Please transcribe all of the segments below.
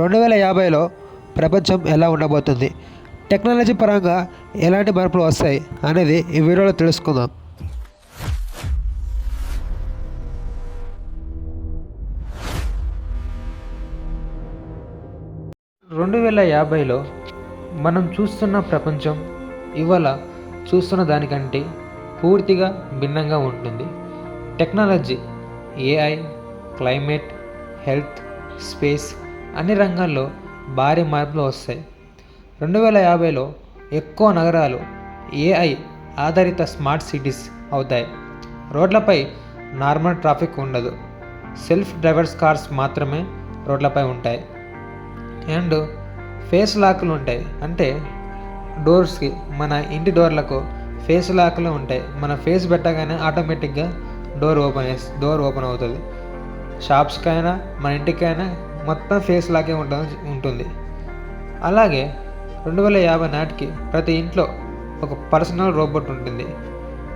రెండు వేల యాభైలో ప్రపంచం ఎలా ఉండబోతుంది? టెక్నాలజీ పరంగా ఎలాంటి మార్పులు వస్తాయి అనేది ఈ వీడియోలో తెలుసుకుందాం. రెండు వేల యాభైలో మనం చూస్తున్న ప్రపంచం ఇవాళ చూస్తున్న దానికంటే పూర్తిగా భిన్నంగా ఉంటుంది. Technology AI climate health space అన్ని రంగాల్లో భారీ మార్పులు వస్తాయి. రెండు వేల యాభైలో ఎక్కువ నగరాలు ఏఐ ఆధారిత స్మార్ట్ సిటీస్ అవుతాయి. రోడ్లపై నార్మల్ ట్రాఫిక్ ఉండదు. సెల్ఫ్ డ్రైవర్స్ కార్స్ మాత్రమే రోడ్లపై ఉంటాయి. అండ్ ఫేస్ లాక్లు ఉంటాయి. అంటే డోర్స్కి మన ఇంటి డోర్లకు ఫేస్ లాక్లు ఉంటాయి. మన ఫేస్ పెట్టగానే ఆటోమేటిక్గా డోర్ ఓపెన్ డోర్ ఓపెన్ అవుతుంది. షాప్స్కైనా మన ఇంటికైనా మొత్తం ఫేస్ లాగే ఉండ ఉంటుంది. అలాగే రెండు వేల యాభై నాటికి ప్రతి ఇంట్లో ఒక పర్సనల్ రోబోట్ ఉంటుంది.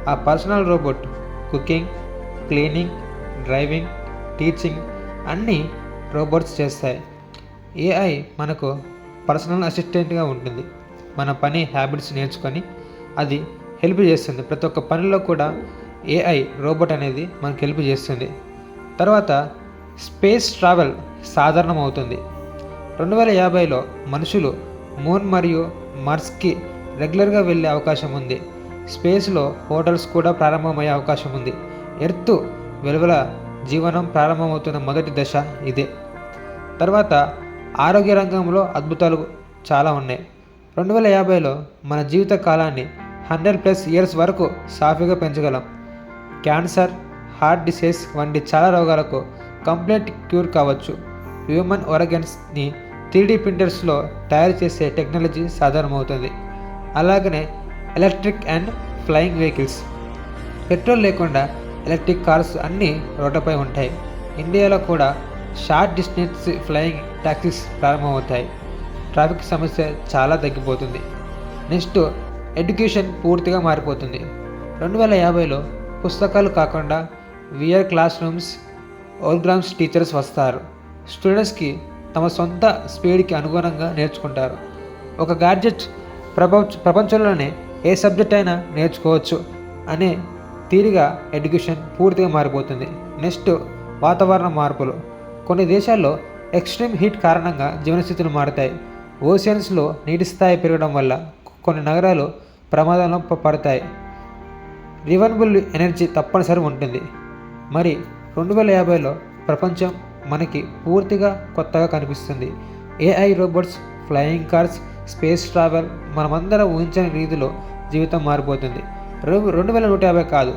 ఆ personal robot cooking cleaning driving teaching అన్నీ రోబోట్స్ చేస్తాయి. ఏఐ మనకు పర్సనల్ అసిస్టెంట్గా ఉంటుంది. మన పని హ్యాబిట్స్ నేర్చుకొని అది హెల్ప్ చేస్తుంది. ప్రతి ఒక్క పనిలో కూడా ఏఐ రోబోట్ అనేది మనకు హెల్ప్ చేస్తుంది. తర్వాత స్పేస్ ట్రావెల్ సాధారణమవుతుంది. రెండు వేల యాభైలో మనుషులు మూన్ మరియు మర్స్కి రెగ్యులర్గా వెళ్ళే అవకాశం ఉంది. స్పేస్లో హోటల్స్ కూడా ప్రారంభమయ్యే అవకాశం ఉంది. ఎర్త్ వెలువల జీవనం ప్రారంభమవుతున్న మొదటి దశ ఇదే. తర్వాత ఆరోగ్య రంగంలో అద్భుతాలు చాలా ఉన్నాయి. రెండు వేల యాభైలో మన జీవిత కాలాన్ని హండ్రెడ్ ప్లస్ ఇయర్స్ వరకు సాఫీగా పెంచగలం. క్యాన్సర్ హార్ట్ డిసీజ్ వంటి చాలా రోగాలకు కంప్లీట్ క్యూర్ కావచ్చు. హ్యూమన్ ఆర్గన్స్ని త్రీడీ ప్రింటర్స్లో తయారు చేసే టెక్నాలజీ సాధారణమవుతుంది. అలాగనే electric and flying vehicles. Petrol లేకుండా ఎలక్ట్రిక్ కార్స్ అన్నీ రోడ్లపై ఉంటాయి. ఇండియాలో కూడా షార్ట్ డిస్టెన్స్ ఫ్లయింగ్ టాక్సీస్ ప్రారంభమవుతాయి. ట్రాఫిక్ సమస్య చాలా తగ్గిపోతుంది. నెక్స్ట్ ఎడ్యుకేషన్ పూర్తిగా మారిపోతుంది. రెండు వేల యాభైలో పుస్తకాలు కాకుండా VR classrooms holograms teachers వస్తారు. స్టూడెంట్స్కి తమ సొంత స్పీడ్కి అనుగుణంగా నేర్చుకుంటారు. ఒక గాడ్జెట్ ప్రపంచ ప్రపంచంలోనే ఏ సబ్జెక్ట్ అయినా నేర్చుకోవచ్చు అనే తీరిగా ఎడ్యుకేషన్ పూర్తిగా మారిపోతుంది. నెక్స్ట్ వాతావరణ మార్పులు. కొన్ని దేశాల్లో ఎక్స్ట్రీమ్ హీట్ కారణంగా జీవనస్థితులు మారుతాయి. ఓషియన్స్లో నీటి స్థాయి పెరగడం వల్ల కొన్ని నగరాలు ప్రమాదంలో పడతాయి. రివనబుల్ ఎనర్జీ తప్పనిసరి ఉంటుంది. మరి రెండు వేల యాభైలో ప్రపంచం మనకి పూర్తిగా కొత్తగా కనిపిస్తుంది. AI robots flying cars space travel మనమందరం ఊహించని రీతిలో జీవితం మారిపోతుంది. రెండు రెండు వేల నూట యాభై కాదు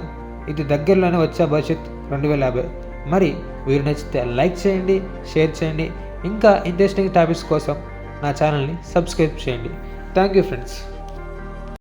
ఇది దగ్గరలోనే వచ్చే భవిష్యత్ రెండు వేల యాభై. మరి వీరు నచ్చితే లైక్ చేయండి షేర్ చేయండి ఇంకా ఇంట్రెస్టింగ్ టాపిక్స్ కోసం నా ఛానల్ని సబ్స్క్రైబ్ చేయండి. Thank you friends.